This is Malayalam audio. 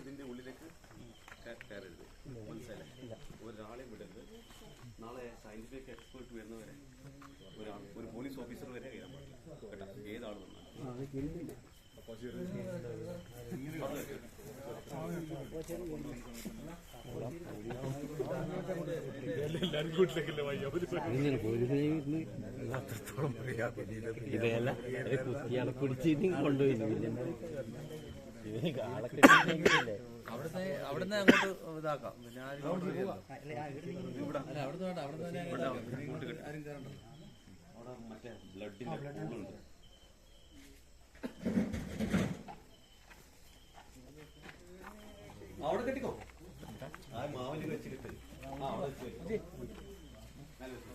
ഇതിന്റെ ഉള്ളിലേക്ക് കയറരുത്. മനസ്സിലെ ഒരാളെ വിടരുത്. നാളെ സയന്റിഫിക് എക്സ്പേർട്ട് വരുന്നവരെ ഒരാൾ ഒരു പോലീസ് ഓഫീസർ വരെ കയറാൻ പാടില്ല. കേട്ടോ? ഏതാൾ ഇതല്ല കുത്തിയാണ് പിടിച്ചിട്ടും കൊണ്ടുപോയി അവിടുന്ന് അവിടുന്ന് അങ്ങോട്ട് ഇതാക്കാം. പിന്നെ ഇങ്ങോട്ട് ആരും കയറണ്ട അവിടെ മറ്റേ ബ്ലഡിന്റെ പൂളുണ്ട് അവിടെ കെട്ടിക്കോ. ആ മാവിൽ വെച്ചിട്ട്. ആ അവിടെ വെച്ച് വെച്ചോ.